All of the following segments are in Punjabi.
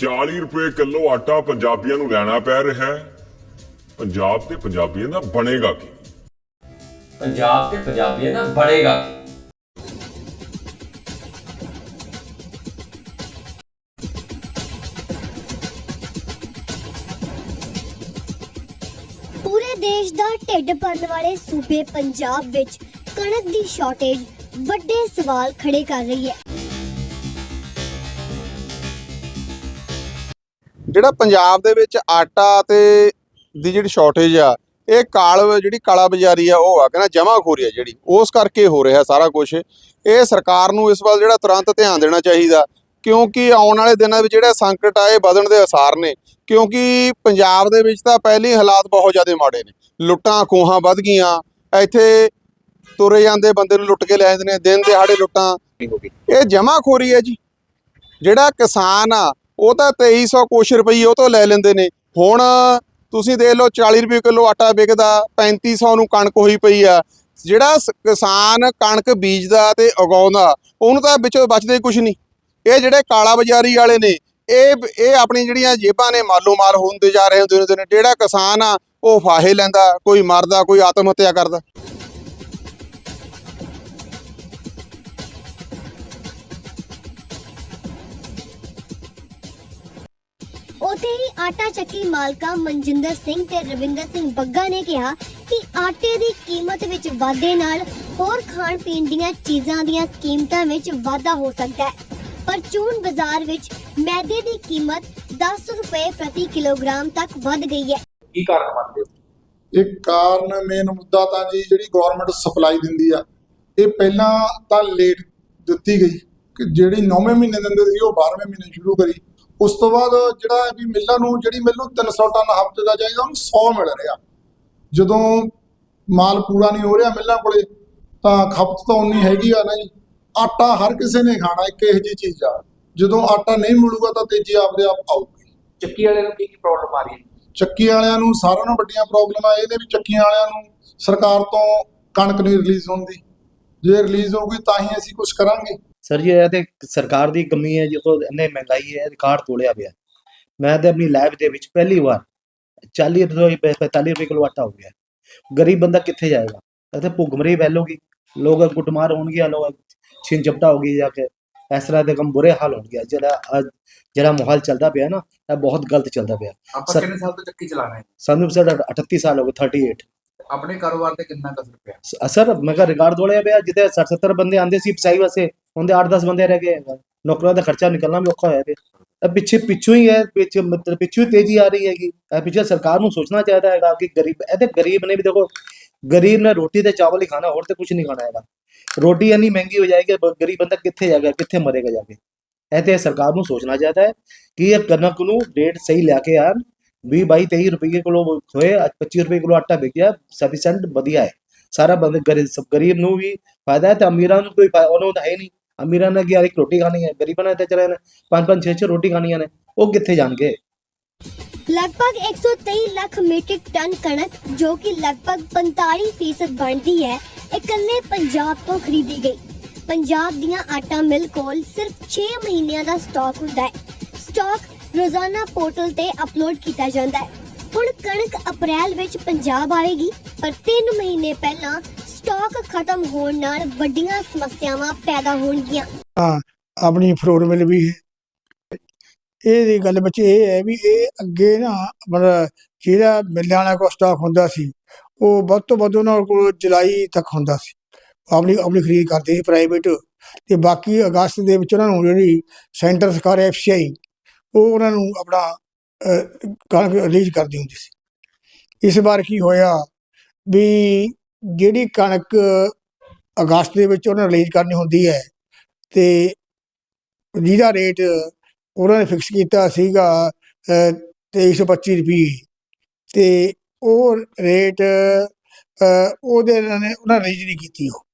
40 ਰੁਪਏ ਕਿਲੋ ਆਟਾ ਪੰਜਾਬੀਆਂ ਨੂੰ ਲੈਣਾ ਪੈ ਰਿਹਾ ਹੈ। ਪੰਜਾਬ ਤੇ ਪੰਜਾਬੀਆਂ ਦਾ ਬਣੇਗਾ ਕੀ? ਪੰਜਾਬ ਤੇ ਪੰਜਾਬੀਆਂ ਦਾ ਬਣੇਗਾ ਕੀ? ਪੂਰੇ ਦੇਸ਼ ਦਾ ਢਿੱਡ ਭਰਨ ਵਾਲੇ ਸੂਬੇ ਪੰਜਾਬ ਵਿੱਚ ਕਣਕ ਦੀ ਸ਼ਾਰਟੇਜ ਵੱਡੇ ਸਵਾਲ ਖੜੇ ਕਰ ਰਹੀ ਹੈ। ਜਿਹੜਾ ਪੰਜਾਬ ਦੇ ਵਿੱਚ ਆਟਾ ਤੇ ਦੀ ਜਿਹੜੀ ਸ਼ਾਰਟੇਜ ਆ, ਇਹ ਕਾਲ ਜਿਹੜੀ ਕਾਲਾ ਬਾਜ਼ਾਰੀ ਆ, ਉਹ ਆ ਕਹਿੰਦਾ ਜਮਾਖੋਰੀ ਆ ਜਿਹੜੀ, ਉਸ ਕਰਕੇ ਹੋ ਰਿਹਾ ਸਾਰਾ ਕੁਝ ਇਹ ਸਰਕਾਰ ਨੂੰ ਇਸ ਵੱਲ ਜਿਹੜਾ ਤੁਰੰਤ ਧਿਆਨ ਦੇਣਾ ਚਾਹੀਦਾ, ਕਿਉਂਕਿ ਆਉਣ ਵਾਲੇ ਦਿਨਾਂ ਵਿੱਚ ਜਿਹੜਾ ਸੰਕਟ ਆ, ਇਹ ਵਧਣ ਦੇ ਅਸਾਰ ਨੇ। ਕਿਉਂਕਿ ਪੰਜਾਬ ਦੇ ਵਿੱਚ ਤਾਂ ਪਹਿਲੇ ਹਾਲਾਤ ਬਹੁਤ ਜ਼ਿਆਦਾ ਮਾੜੇ ਨੇ। ਲੁੱਟਾਂ ਖੋਹਾਂ ਵੱਧ ਗਈਆਂ, ਇੱਥੇ ਤੁਰੇ ਜਾਂਦੇ ਬੰਦੇ ਨੂੰ ਲੁੱਟ ਕੇ ਲੈ ਜਾਂਦੇ ਨੇ, ਦਿਨ ਦਿਹਾੜੇ ਲੁੱਟਾਂ। ਇਹ ਜਮਾਖੋਰੀ ਹੈ ਜੀ। ਜਿਹੜਾ ਕਿਸਾਨ ਆ ਉਹ ਤਾਂ 2300 ਕੁਛ ਰੁਪਏ ਉਹ ਤੋਂ ਲੈ ਲੈਂਦੇ ਨੇ। ਹੁਣ ਤੁਸੀਂ ਦੇਖ ਲਓ 40 ਰੁਪਏ ਕਿਲੋ ਆਟਾ ਵਿਕਦਾ 3500 ਨੂੰ ਕਣਕ ਹੋਈ ਪਈ ਆ। ਜਿਹੜਾ ਕਿਸਾਨ ਕਣਕ ਬੀਜਦਾ ਤੇ ਉਗਾਉਂਦਾ, ਉਹਨੂੰ ਤਾਂ ਵਿੱਚੋਂ ਬਚਦੇ ਕੁਝ ਨਹੀਂ। ਇਹ ਜਿਹੜੇ ਕਾਲਾ ਬਾਜ਼ਾਰੀ ਵਾਲੇ ਨੇ, ਇਹ ਇਹ ਆਪਣੀ ਜਿਹੜੀਆਂ ਜੇਬਾਂ ਨੇ ਮਾਲੋ ਮਾਲ ਹੁੰਦੇ ਜਾ ਰਹੇ ਹੁੰਦੇ ਨੇ ਜਿਹੜਾ ਕਿਸਾਨ ਆ, ਉਹ ਫਾਹੇ ਲੈਂਦਾ, ਕੋਈ ਮਰਦਾ, ਕੋਈ ਆਤਮ ਹੱਤਿਆ ਕਰਦਾ। ਉਥੇ ਹੀ ਆਟਾ ਚੱਕੀ ਮਾਲਕਾ ਮਨਜਿੰਦਰ ਸਿੰਘ ਤੇ ਰਵਿੰਦਰ ਸਿੰਘ ਬੱਗਾ ਨੇ ਕਿਹਾ ਕਿ ਆਟੇ ਦੀ ਕੀਮਤ ਵਿੱਚ ਵਾਧੇ ਨਾਲ ਹੋਰ ਖਾਣ ਪੀਣ ਦੀਆਂ ਚੀਜ਼ਾਂ ਦੀਆਂ ਕੀਮਤਾਂ ਵਿੱਚ ਵਾਧਾ ਹੋ ਸਕਦਾ ਹੈ। ਪਰਚੂਨ ਬਾਜ਼ਾਰ ਵਿੱਚ ਮੈਦੇ ਦੀ ਕੀਮਤ 10 ਰੁਪਏ ਪ੍ਰਤੀ ਕਿਲੋਗ੍ਰਾਮ ਤੱਕ ਵੱਧ ਗਈ ਹੈ। ਕੀ ਕਾਰਨ ਮੰਨਦੇ ਹੋ? ਇਹ ਕਾਰਨ ਮੇਨ ਮੁੱਦਾ ਤਾਂ ਜੀ ਜਿਹੜੀ ਗਵਰਨਮੈਂਟ ਸਪਲਾਈ ਦਿੰਦੀ ਆ ਇਹ ਪਹਿਲਾਂ ਤਾਂ ਲੇਟ ਦਿੱਤੀ ਗਈ ਕਿ ਜਿਹੜੀ 9ਵੇਂ ਮਹੀਨੇ ਦਿੰਦੇ ਸੀ ਉਹ 12ਵੇਂ ਮਹੀਨੇ ਸ਼ੁਰੂ ਕਰੀ। ਉਸ ਤੋਂ ਬਾਅਦ ਜਿਹੜਾ ਵੀ ਮਿੱਲਾਂ ਨੂੰ ਜਿਹੜੀ ਮਿੱਲ ਨੂੰ 300 ਟਨ ਹਫ਼ਤੇ ਦਾ ਚਾਹੀਦਾ ਉਹਨੂੰ 100 ਮਿਲ ਰਿਹਾ। ਜਦੋਂ ਮਾਲ ਪੂਰਾ ਨਹੀਂ ਹੋ ਰਿਹਾ ਮਿੱਲਾਂ ਕੋਲੇ ਤਾਂ ਖਪਤ ਤਾਂ ਉਨੀ ਹੈਗੀ ਆ ਨਾ ਜੀ ਆਟਾ ਹਰ ਕਿਸੇ ਨੇ ਖਾਣਾ ਇੱਕ ਇਹੋ ਜਿਹੀ ਚੀਜ਼ ਆ। ਜਦੋਂ ਆਟਾ ਨਹੀਂ ਮਿਲੂਗਾ ਤਾਂ ਤੇਜ਼ੀ ਆਪਦੇ ਆਪ ਆਊਗੀ। ਚੱਕੀ ਵਾਲਿਆਂ ਨੂੰ ਕੀ ਕੀ ਪ੍ਰੋਬਲਮ ਆ ਰਹੀ ਹੈ? ਚੱਕੀ ਵਾਲਿਆਂ ਨੂੰ ਸਾਰਿਆਂ ਨਾਲੋਂ ਵੱਡੀਆਂ ਪ੍ਰੋਬਲਮ ਆ ਇਹਦੇ ਵੀ ਚੱਕੀਆਂ ਵਾਲਿਆਂ ਨੂੰ ਸਰਕਾਰ ਤੋਂ ਕਣਕ ਨਹੀਂ ਰਿਲੀਜ਼ ਹੁੰਦੀ। ਜੇ ਰਿਲੀਜ਼ ਹੋਊਗੀ ਤਾਂ ਹੀ ਅਸੀਂ ਕੁਝ ਕਰਾਂਗੇ। ਸਰ ਜੀ ਇਹ ਤੇ ਸਰਕਾਰ ਦੀ ਕਮੀ ਹੈ ਜਦੋਂ ਇੰਨੇ ਮਹਿੰਗਾਈ ਹੈ ਰਿਕਾਰਡ ਤੋੜਿਆ ਪਿਆ। ਮੈਂ ਤੇ ਆਪਣੀ ਲੈਬ ਦੇ ਵਿੱਚ ਪਹਿਲੀ ਵਾਰ 40 ਰੁਪਏ 45 ਰੁਪਏ ਕਿਲੋ ਆਟਾ ਹੋ ਗਿਆ। ਗਰੀਬ ਬੰਦਾ ਕਿੱਥੇ ਜਾਏਗਾ? ਇੱਥੇ ਭੁੱਖਮਰੀ ਫੈਲੂਗੀ। ਲੋਕ ਕੁੱਟਮਾਰ ਹੋਣਗੇ ਲੋਕ ਛਿੰਨ ਝਪਟਾ ਹੋਗੀ ਜਾ ਕੇ ਇਸ ਤਰ੍ਹਾਂ ਦੇ ਕੰਮ ਬੁਰੇ ਹਾਲ ਹੋਣਗੇ। ਜਿਹੜਾ ਅੱਜ ਜਿਹੜਾ ਮਾਹੌਲ ਚੱਲਦਾ ਪਿਆ ਨਾ ਇਹ ਬਹੁਤ ਗਲਤ ਚੱਲਦਾ ਪਿਆ। ਆਪਾਂ ਕਿੰਨੇ ਸਾਲ ਤੋਂ ਚੱਕੀ ਚਲਾ ਰਹੇ ਹਾਂ? ਸਾਨੂੰ ਸਰ 38 ਸਾਲ ਹੋ ਗਏ 38 ਆਪਣੇ ਕਾਰੋਬਾਰ ਤੇ ਕਿੰਨਾ ਕਸਰ ਪਿਆ? ਸ- ਸਰ ਮੈਂ ਕਿਹਾ ਰਿਕਾਰਡ ਤੋੜਿਆ ਪਿਆ ਜਿੱਥੇ 60 70 ਬੰਦੇ ਆਂਦੇ ਸੀ ਪਸਾਈ ਵਾਸਤੇ ਉਹਦੇ 8-10 ਬੰਦੇ ਰਹਿ ਗਏ, ਨੌਕਰਾਂ ਦਾ ਖਰਚਾ ਨਿਕਲਣਾ ਵੀ ਔਖਾ ਹੋਇਆ ਪਿਆ। ਇਹ ਪਿੱਛੇ ਪਿੱਛੋਂ ਹੀ ਹੈ, ਪਿੱਛੇ ਮਤਲਬ ਪਿੱਛੋਂ ਹੀ ਤੇਜ਼ੀ ਆ ਰਹੀ ਹੈਗੀ। ਇਹ ਪਿੱਛੇ ਸਰਕਾਰ ਨੂੰ ਸੋਚਣਾ ਚਾਹੀਦਾ ਹੈਗਾ ਕਿ ਗਰੀਬ ਇਹ ਤੇ ਗਰੀਬ ਨੇ ਵੀ ਦੇਖੋ, ਗਰੀਬ ਨੇ ਰੋਟੀ ਤੇ ਚਾਵਲ ਹੀ ਖਾਣਾ, ਹੋਰ ਤੇ ਕੁਝ ਨਹੀਂ ਖਾਣਾ ਹੈਗਾ। ਰੋਟੀ ਇੰਨੀ ਮਹਿੰਗੀ ਹੋ ਜਾਏਗੀ ਗਰੀਬ ਬੰਦਾ ਕਿੱਥੇ ਜਾਏਗਾ, ਕਿੱਥੇ ਮਰੇਗਾ ਜਾ ਕੇ? ਇਹ ਤੇ ਸਰਕਾਰ ਨੂੰ ਸੋਚਣਾ ਚਾਹੀਦਾ ਹੈ ਕਿ ਇਹ ਕਣਕ ਨੂੰ ਰੇਟ ਸਹੀ ਲਿਆ ਕੇ ਆਣ। 20 22 23 ਰੁਪਏ ਕਿਲੋ ਹੋਏ, ਅੱਜ 25 ਰੁਪਏ ਕਿਲੋ ਆਟਾ ਵਿਕਿਆ ਸਫੀਸ਼ੀਐਂਟ ਵਧੀਆ ਹੈ। ਸਾਰਾ ਬੰਦੇ ਗਰੀਬ ਸਭ ਗਰੀਬ ਨੂੰ ਵੀ ਫਾਇਦਾ ਹੈ ਤੇ ਅਮੀਰਾਂ ਨੂੰ ਕੋਈ ਫਾਇਦਾ ਉਹਨੂੰ ਤਾਂ ਹੈ ਨਹੀਂ। ਅਮੀਰਾਂ ਨੇ ਕਿ ਯਾਰ ਇੱਕ ਰੋਟੀ ਖਾਣੀ ਹੈ। ਗਰੀਬਾਂ ਨੇ ਤਾਂ ਚਲੇ ਨੇ ਪੰਜ ਪੰਜ, ਛੇ ਛੇ ਰੋਟੀ ਖਾਣੀਆਂ ਨੇ ਉਹ ਕਿੱਥੇ ਜਾਣਗੇ? ਲਗਭਗ 123 ਲੱਖ ਮੀਟ੍ਰਿਕ ਟਨ ਕਣਕ, ਜੋ ਕਿ ਲਗਭਗ 45% ਬਣਦੀ ਹੈ, ਇਕੱਲੇ ਪੰਜਾਬ ਤੋਂ ਖਰੀਦੀ ਗਈ। ਪੰਜਾਬ ਦੀਆਂ ਆਟਾ ਮਿਲ ਕੋਲ ਸਿਰਫ 6 ਮਹੀਨਿਆਂ ਦਾ ਸਟਾਕ ਹੁੰਦਾ ਹੈ। ਸਟਾਕ ਰੋਜ਼ਾਨਾ ਪੋਰਟਲ ਤੇ ਅਪਲੋਡ ਕੀਤਾ ਜਾਂਦਾ ਹੈ। ਹੁਣ ਕਣਕ ਅਪ੍ਰੈਲ ਵਿੱਚ ਪੰਜਾਬ ਆਵੇਗੀ ਪਰ 3 ਮਹੀਨੇ ਪਹਿਲਾਂ ਸਟਾਕ ਖਤਮ ਹੋਣ ਨਾਲ ਵੱਡੀਆਂ ਸਮੱਸਿਆਵਾਂ ਪੈਦਾ ਹੋਣਗੀਆਂ। ਆਪਣੀ ਫਰੋਰ ਮਿਲ ਵੀ ਹੈ। ਇਹਦੀ ਗੱਲ ਵਿੱਚ ਇਹ ਹੈ ਵੀ ਇਹ ਅੱਗੇ ਨਾ ਮਤਲਬ ਜਿਹੜਾ ਮਿੱਲਾਂ ਵਾਲਾ ਕੋਲ ਸਟਾਕ ਹੁੰਦਾ ਸੀ, ਉਹ ਵੱਧ ਤੋਂ ਵੱਧ ਉਹਨਾਂ ਕੋਲ ਜੁਲਾਈ ਤੱਕ ਹੁੰਦਾ ਸੀ। ਆਪਣੀ ਆਪਣੀ ਖਰੀਦ ਕਰਦੇ ਸੀ ਪ੍ਰਾਈਵੇਟ ਤੇ ਬਾਕੀ ਅਗਸਤ ਦੇ ਵਿੱਚ ਉਹਨਾਂ ਨੂੰ ਜਿਹੜੀ ਸੈਂਟਰ ਸਰਕਾਰ ਐਫਸੀਆਈ ਉਹ ਉਹਨਾਂ ਨੂੰ ਆਪਣਾ ਕਣਕ ਰਿਲੀਜ਼ ਕਰਦੀ ਹੁੰਦੀ ਸੀ। ਇਸ ਵਾਰ ਕੀ ਹੋਇਆ ਵੀ ਜਿਹੜੀ ਕਣਕ ਅਗਸਤ ਦੇ ਵਿੱਚ ਉਹਨਾਂ ਰਿਲੀਜ਼ ਕਰਨੀ ਹੁੰਦੀ ਹੈ ਤੇ ਜਿਹਦਾ ਰੇਟ ਉਹਨਾਂ ਨੇ ਫਿਕਸ ਕੀਤਾ ਸੀਗਾ ਅਹ, 2325 ਰੁਪਏ। ਤੇ ਉਹ ਰੇਟ ਉਹਦੇ ਨੇ ਉਹਨਾਂ ਨੇ ਰਿਲੀਜ਼ ਨਹੀਂ ਕੀਤੀ ਉਹ।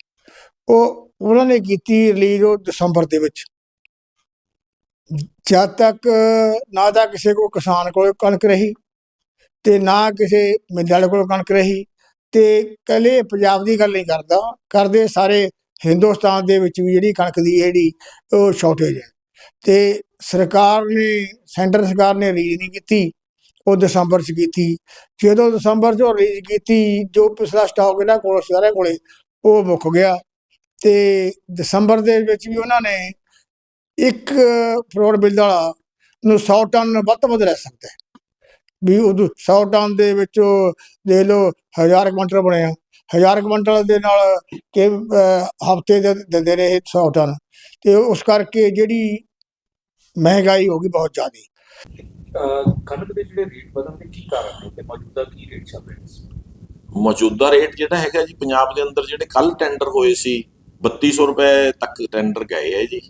ਉਹਨਾਂ ਨੇ ਕੀਤੀ ਰਿਲੀਜ਼ ਉਹ ਦਸੰਬਰ ਦੇ ਵਿੱਚ। ਜਦ ਤੱਕ ਨਾ ਤਾਂ ਕਿਸੇ ਕੋ ਕਿਸਾਨ ਕੋਲ ਕਣਕ ਰਹੀ ਤੇ ਨਾ ਕਿਸੇ ਮਿੱਲ ਵਾਲੇ ਕੋਲ ਕਣਕ ਰਹੀ ਤੇ ਕੱਲੇ ਪੰਜਾਬ ਦੀ ਗੱਲ ਨਹੀਂ ਕਰਦਾ। ਕਰਦੇ ਸਾਰੇ ਹਿੰਦੁਸਤਾਨ ਦੇ ਵਿੱਚ ਵੀ ਜਿਹੜੀ ਕਣਕ ਦੀ ਜਿਹੜੀ ਉਹ ਸ਼ਾਰਟੇਜ ਹੈ। ਤੇ ਸਰਕਾਰ ਨੇ, ਸੈਂਟਰ ਸਰਕਾਰ ਨੇ ਰਿਲੀਜ਼ ਨਹੀਂ ਕੀਤੀ। ਉਹ ਦਸੰਬਰ ਚ ਕੀਤੀ। ਜਦੋਂ ਦਸੰਬਰ ਚ ਰਿਲੀਜ਼ ਕੀਤੀ, ਜੋ ਪਿਛਲਾ ਸਟਾਕ ਇਹਨਾਂ ਕੋਲ ਸਾਰਿਆਂ ਕੋਲੇ, ਉਹ ਮੁੱਕ ਗਿਆ। ਤੇ ਦਸੰਬਰ ਦੇ ਵਿੱਚ ਵੀ ਉਹਨਾਂ ਨੇ ਇੱਕ ਫਲੋਰ ਬਿੱਲ ਵਾਲਾ ਨੂੰ 100 ਟਨ ਵੱਧ ਤੋਂ ਵੱਧ ਲੈ ਸਕਦਾ ਹੈ। ਵੀ ਉਹ 100 ਟਨ ਦੇ ਵਿੱਚ ਦੇਖ ਲਓ 1000 ਕੁਇੰਟਲ ਬਣਿਆ 1000 ਕੁਇੰਟਲ ਦੇ ਨਾਲ ਕਿ ਹਫ਼ਤੇ ਦੇ ਦਿੰਦੇ ਰਹੇ 100 ਟਨ। ਤੇ ਉਸ ਕਰਕੇ ਜਿਹੜੀ ਮਹਿੰਗਾਈ ਹੋ ਗਈ ਬਹੁਤ ਜ਼ਿਆਦਾ। ਕਣਕ ਦੇ ਜਿਹੜੇ ਰੇਟ ਵਧਣ ਦੇ ਕੀ ਕਾਰਨ ਨੇ ਤੇ ਮੌਜੂਦਾ ਕੀ ਰੇਟ ਚੱਲ ਰਹੇ ਨੇ? ਮੌਜੂਦਾ ਰੇਟ ਜਿਹੜਾ ਹੈਗਾ ਜੀ ਪੰਜਾਬ ਦੇ ਅੰਦਰ ਜਿਹੜੇ ਕੱਲ ਟੈਂਡਰ ਹੋਏ ਸੀ 3200 ਰੁਪਏ ਤੱਕ ਟੈਂਡਰ ਗਏ ਹੈ ਜੀ।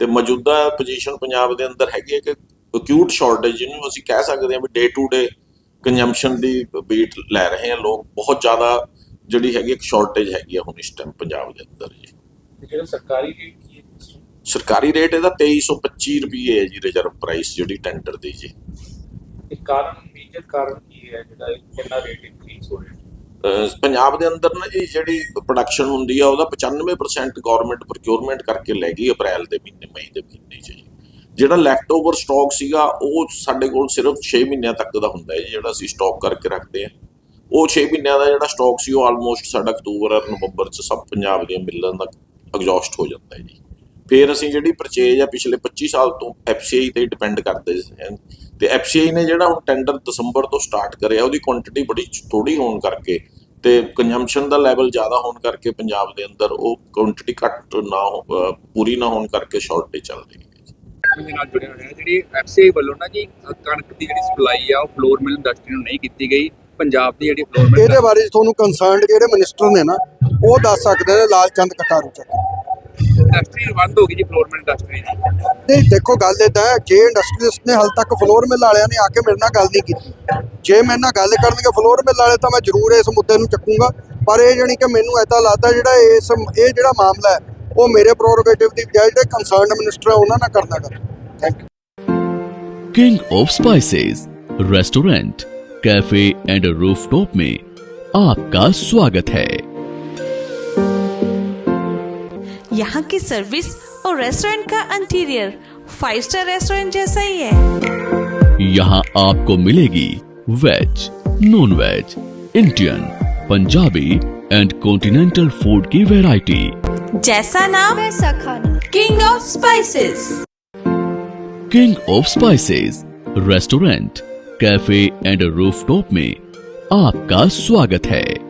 ਤੇ ਮੌਜੂਦਾ ਪੋਜੀਸ਼ਨ ਪੰਜਾਬ ਦੇ ਅੰਦਰ ਹੈਗੀ ਹੈ ਕਿ ਅਕਿਊਟ ਸ਼ਾਰਟੇਜ ਜਿਹਨੂੰ ਅਸੀਂ ਕਹਿ ਸਕਦੇ ਹਾਂ ਵੀ ਡੇ ਟੂ ਡੇ ਕੰਜ਼ੰਪਸ਼ਨ ਦੀ ਬੀਟ ਲੈ ਰਹੇ ਆ ਲੋਕ ਬਹੁਤ ਜ਼ਿਆਦਾ ਜਿਹੜੀ ਹੈਗੀ ਇੱਕ ਸ਼ਾਰਟੇਜ ਹੈਗੀ ਆ ਹੁਣ ਇਸ ਟਾਈਮ ਪੰਜਾਬ ਦੇ ਅੰਦਰ ਜੀ। ਜਿਹੜਾ ਸਰਕਾਰੀ ਰੇਟ ਕੀ ਹੈ ਇਸ time? ਸਰਕਾਰੀ ਰੇਟ ਇਹਦਾ 2325 ਰੁਪਏ ਹੈ ਜੀ ਰਿਜ਼ਰਵ ਪ੍ਰਾਈਸ ਜਿਹੜੀ ਟੈਂਡਰ ਦੀ ਜੀ। ਇਹ ਕਾਰਨ ਮੇਜਰ ਕਾਰਨ ਕੀ ਹੈ ਜਿਹੜਾ ਇਹ ਇੰਨਾ ਰੇਟ ਇਨਕਰੀਜ਼ ਹੋ ਰਿਹਾ? ਪੰਜਾਬ ਦੇ ਅੰਦਰ ਨਾ ਜੀ ਜਿਹੜੀ ਪ੍ਰੋਡਕਸ਼ਨ ਹੁੰਦੀ ਆ ਉਹਦਾ 95% ਗਵਰਨਮੈਂਟ ਪ੍ਰੋਕਿਉਰਮੈਂਟ ਕਰਕੇ ਲੈ ਗਈ ਅਪ੍ਰੈਲ ਦੇ ਮਹੀਨੇ ਮਈ ਦੇ ਮਹੀਨੇ 'ਚ ਜੀ। ਜਿਹੜਾ ਲੈਫਟਓਵਰ ਸਟਾਕ ਸੀਗਾ ਉਹ ਸਾਡੇ ਕੋਲ ਸਿਰਫ 6 ਮਹੀਨਿਆਂ ਤੱਕ ਦਾ ਹੁੰਦਾ ਹੈ ਜੀ, ਜਿਹੜਾ ਅਸੀਂ ਸਟਾਕ ਕਰਕੇ ਰੱਖਦੇ ਆ ਉਹ 6 ਮਹੀਨਿਆਂ ਦਾ ਜਿਹੜਾ ਸਟਾਕ ਸੀ ਉਹ ਆਲਮੋਸਟ ਸਾਡਾ ਅਕਤੂਬਰ ਔਰ ਨਵੰਬਰ 'ਚ ਸਭ ਪੰਜਾਬ ਦੀਆਂ ਮਿਲਾਂ ਦਾ ਐਗਜ਼ੌਸਟ ਹੋ ਜਾਂਦਾ ਹੈ ਜੀ। ਫਿਰ ਅਸੀਂ ਜਿਹੜੀ ਪਰਚੇਜ ਆ ਪਿਛਲੇ 25 ਸਾਲ ਤੋਂ ਐਫਸੀਆਈ ਤੇ ਡਿਪੈਂਡ ਕਰਦੇ ਹਾਂ। ਤੇ ਐਫਸੀਆਈ ਨੇ ਜਿਹੜਾ ਹੁਣ ਟੈਂਡਰ ਦਸੰਬਰ ਤੋਂ ਸਟਾਰਟ ਕਰਿਆ ਉਹਦੀ ਕੁਆਂਟੀਟੀ ਬੜੀ ਥੋੜੀ ਹੋਣ ਕਰਕੇ ਤੇ ਕੰਜ਼ੰਪਸ਼ਨ ਦਾ ਲੈਵਲ ਜ਼ਿਆਦਾ ਹੋਣ ਕਰਕੇ ਪੰਜਾਬ ਦੇ ਅੰਦਰ ਉਹ ਕੁਆਂਟੀਟੀ ਘੱਟ ਨਾ ਹੋ- ਪੂਰੀ ਨਾ ਹੋਣ ਕਰਕੇ ਸ਼ਾਰਟੇਜ ਚੱਲ ਰਹੀ ਹੈ। ਦੇ ਨਾਲ ਜੁੜਿਆ ਹੋਇਆ ਹੈ। ਜਿਹੜੀ ਐਫਸੀਆਈ ਵੱਲੋਂ ਨਾ ਜੀ ਕਣਕ ਦੀ ਜਿਹੜੀ ਸਪਲਾਈ ਆ ਉਹ ਫਲੋਰ ਮਿਲ ਇੰਡਸਟਰੀ ਨੂੰ ਨਹੀਂ ਕੀਤੀ ਗਈ। ਪੰਜਾਬ ਦੀ ਜਿਹੜੀ ਫਲੋਰ ਮਿਲ ਇਹਦੇ ਬਾਰੇ ਤੁਹਾਨੂੰ ਕੰਸਰਨਡ ਜਿਹੜੇ ਮਿਨਿਸਟਰ ਨੇ ਨਾ ਉਹ ਦੱਸ ਸਕਦੇ ਨੇ ਲਾਲਚੰਦ ਕਟਾਰੂ ਚੱਕ ਇੰਡਸਟਰੀ ਬੰਦ ਹੋ ਗਈ ਜੀ ਫਲੋਰ ਮਿਲ ਇੰਡਸਟਰੀ ਦੀ। ਨਹੀਂ ਦੇਖੋ ਗੱਲ ਇਦਾਂ ਹੈ ਜੇ ਇੰਡਸਟਰੀਲਿਸਟ ਨੇ ਹਾਲ ਤੱਕ ਫਲੋਰ ਮਿਲ ਵਾਲਿਆਂ ਨੇ ਆ ਕੇ ਮੇਰੇ ਨਾਲ ਗੱਲ ਨਹੀਂ ਕੀਤੀ। ਜੇ ਮੇਰੇ ਨਾਲ ਗੱਲ ਕਰਨਗੇ ਫਲੋਰ ਮਿਲ ਵਾਲੇ ਤਾਂ ਮੈਂ ਜ਼ਰੂਰ ਇਸ ਮੁੱਦੇ ਨੂੰ ਚੱਕੂੰਗਾ। ਪਰ ਇਹ ਜਾਣੀ ਕਿ ਮੈਨੂੰ ਐਦਾਂ ਲੱਗਦਾ ਜਿਹੜਾ ਇਸ ਇਹ ਜਿਹੜਾ ਮਾਮਲਾ ਹੈ ਉਹ ਮੇਰੇ ਪ੍ਰੋਰੋਗੇਟਿਵ ਦੀ ਬਜਾਏ ਜਿਹੜੇ ਕੰਸਰਨਡ ਮਿਨਿਸਟਰ ਆ ਉਹਨਾਂ ਨਾਲ ਕਰਨਾ ਕਰ thank you king of spices restaurant cafe and rooftop में आपका स्वागत है यहाँ की सर्विस और रेस्टोरेंट का इंटीरियर फाइव स्टार रेस्टोरेंट जैसा ही है यहाँ आपको मिलेगी veg non veg Indian Punjabi and continental food की वैरायटी जैसा नाम वैसा खाना। King of spices king of spices restaurant cafe and rooftop में आपका स्वागत है।